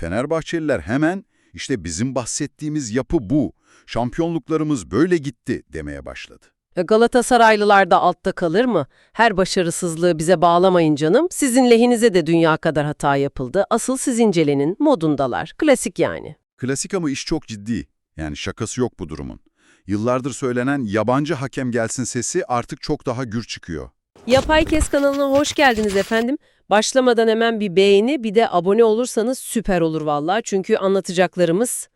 Fenerbahçeliler hemen işte bizim bahsettiğimiz yapı bu, şampiyonluklarımız böyle gitti demeye başladı. E, Galatasaraylılar da altta kalır mı? Her başarısızlığı bize bağlamayın canım. Sizin lehinize de dünya kadar hata yapıldı. Asıl siz incelenin, modundalar. Klasik yani. Klasik ama iş çok ciddi. Yani şakası yok bu durumun. Yıllardır söylenen yabancı hakem gelsin sesi artık çok daha gür çıkıyor. Yapay Kes kanalına hoş geldiniz efendim. Başlamadan hemen bir beğeni, bir de abone olursanız süper olur vallahi. Çünkü anlatacaklarımız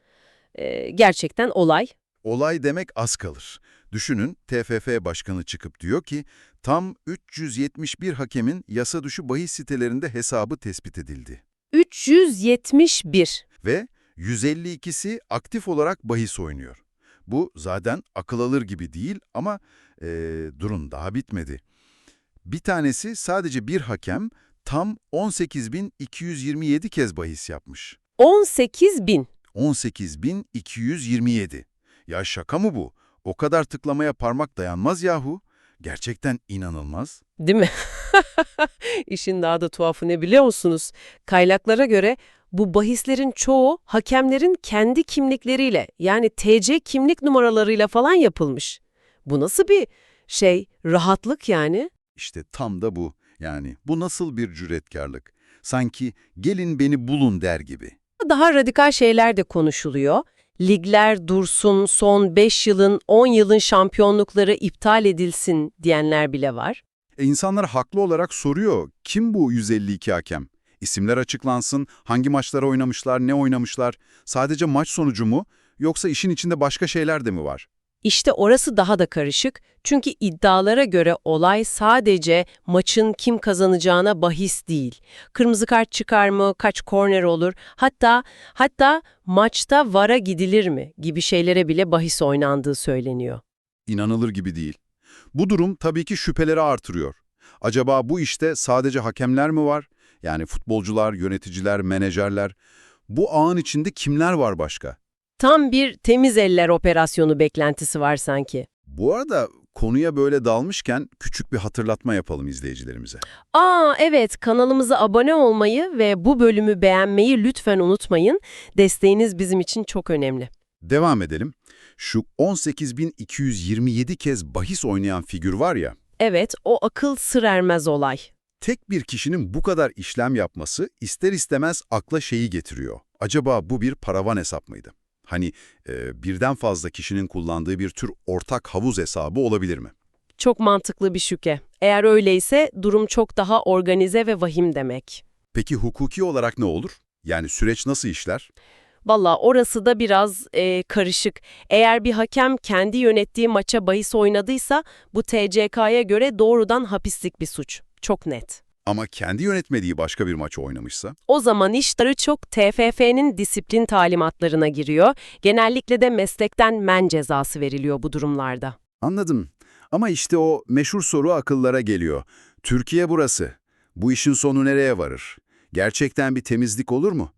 e, gerçekten olay. Olay demek az kalır. Düşünün TFF Başkanı çıkıp diyor ki tam 371 hakemin yasa dışı bahis sitelerinde hesabı tespit edildi. 371. Ve 152'si aktif olarak bahis oynuyor. Bu zaten akıl alır gibi değil ama eee, durun daha bitmedi. Bir tanesi sadece bir hakem tam 18.227 kez bahis yapmış. 18 bin. 18.227. Ya şaka mı bu? O kadar tıklamaya parmak dayanmaz yahu. Gerçekten inanılmaz. Değil mi? İşin daha da tuhafı ne biliyor musunuz? Kaynaklara göre bu bahislerin çoğu hakemlerin kendi kimlikleriyle yani TC kimlik numaralarıyla falan yapılmış. Bu nasıl bir şey, rahatlık yani? İşte tam da bu. Yani bu nasıl bir cüretkarlık? Sanki gelin beni bulun der gibi. Daha radikal şeyler de konuşuluyor. Ligler dursun, son 5 yılın, 10 yılın şampiyonlukları iptal edilsin diyenler bile var. E insanlar haklı olarak soruyor. Kim bu 152 hakem? İsimler açıklansın, hangi maçlara oynamışlar, ne oynamışlar? Sadece maç sonucu mu? Yoksa işin içinde başka şeyler de mi var? İşte orası daha da karışık. Çünkü iddialara göre olay sadece maçın kim kazanacağına bahis değil. Kırmızı kart çıkar mı, kaç korner olur, hatta hatta maçta vara gidilir mi gibi şeylere bile bahis oynandığı söyleniyor. İnanılır gibi değil. Bu durum tabii ki şüpheleri artırıyor. Acaba bu işte sadece hakemler mi var? Yani futbolcular, yöneticiler, menajerler. Bu ağın içinde kimler var başka? Tam bir temiz eller operasyonu beklentisi var sanki. Bu arada konuya böyle dalmışken küçük bir hatırlatma yapalım izleyicilerimize. Aa evet kanalımıza abone olmayı ve bu bölümü beğenmeyi lütfen unutmayın. Desteğiniz bizim için çok önemli. Devam edelim. Şu 18.227 kez bahis oynayan figür var ya, Evet o akıl sır ermez olay. tek bir kişinin bu kadar işlem yapması ister istemez akla şeyi getiriyor. Acaba bu bir paravan hesap mıydı? Hani e, birden fazla kişinin kullandığı bir tür ortak havuz hesabı olabilir mi? Çok mantıklı bir şüke. Eğer öyleyse durum çok daha organize ve vahim demek. Peki hukuki olarak ne olur? Yani süreç nasıl işler? Valla orası da biraz e, karışık. Eğer bir hakem kendi yönettiği maça bahis oynadıysa bu TCK'ya göre doğrudan hapislik bir suç. Çok net. Ama kendi yönetmediği başka bir maçı oynamışsa? O zaman iş daha çok TFF'nin disiplin talimatlarına giriyor. Genellikle de meslekten men cezası veriliyor bu durumlarda. Anladım. Ama işte o meşhur soru akıllara geliyor. Türkiye burası. Bu işin sonu nereye varır? Gerçekten bir temizlik olur mu?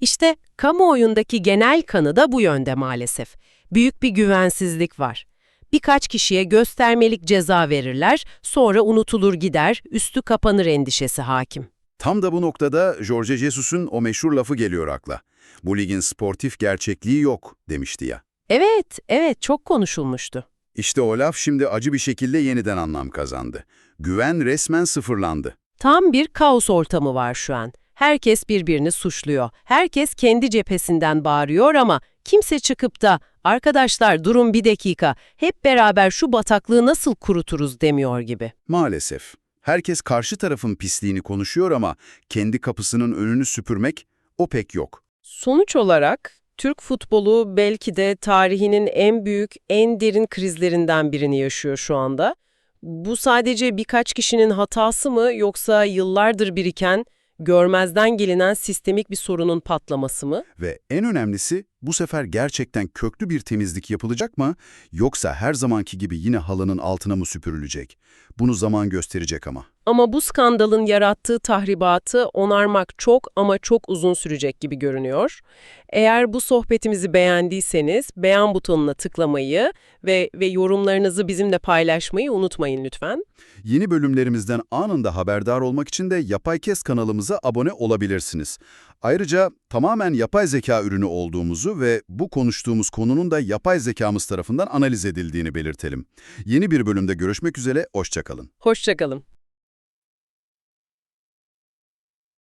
İşte kamuoyundaki genel kanı da bu yönde maalesef. Büyük bir güvensizlik var. Birkaç kişiye göstermelik ceza verirler, sonra unutulur gider, üstü kapanır endişesi hakim. Tam da bu noktada Jorge Jesus'un o meşhur lafı geliyor akla. Bu ligin sportif gerçekliği yok demişti ya. Evet, evet çok konuşulmuştu. İşte o laf şimdi acı bir şekilde yeniden anlam kazandı. Güven resmen sıfırlandı. Tam bir kaos ortamı var şu an. Herkes birbirini suçluyor. Herkes kendi cephesinden bağırıyor ama kimse çıkıp da arkadaşlar durun bir dakika hep beraber şu bataklığı nasıl kuruturuz demiyor gibi. Maalesef. Herkes karşı tarafın pisliğini konuşuyor ama kendi kapısının önünü süpürmek o pek yok. Sonuç olarak Türk futbolu belki de tarihinin en büyük, en derin krizlerinden birini yaşıyor şu anda. Bu sadece birkaç kişinin hatası mı yoksa yıllardır biriken, görmezden gelinen sistemik bir sorunun patlaması mı? Ve en önemlisi bu sefer gerçekten köklü bir temizlik yapılacak mı yoksa her zamanki gibi yine halının altına mı süpürülecek? Bunu zaman gösterecek ama. Ama bu skandalın yarattığı tahribatı onarmak çok ama çok uzun sürecek gibi görünüyor. Eğer bu sohbetimizi beğendiyseniz beğen butonuna tıklamayı ve, ve yorumlarınızı bizimle paylaşmayı unutmayın lütfen. Yeni bölümlerimizden anında haberdar olmak için de Yapay Kes kanalımıza abone olabilirsiniz. Ayrıca tamamen yapay zeka ürünü olduğumuzu ve bu konuştuğumuz konunun da yapay zekamız tarafından analiz edildiğini belirtelim. Yeni bir bölümde görüşmek üzere, hoşçakalın. Hoşçakalın.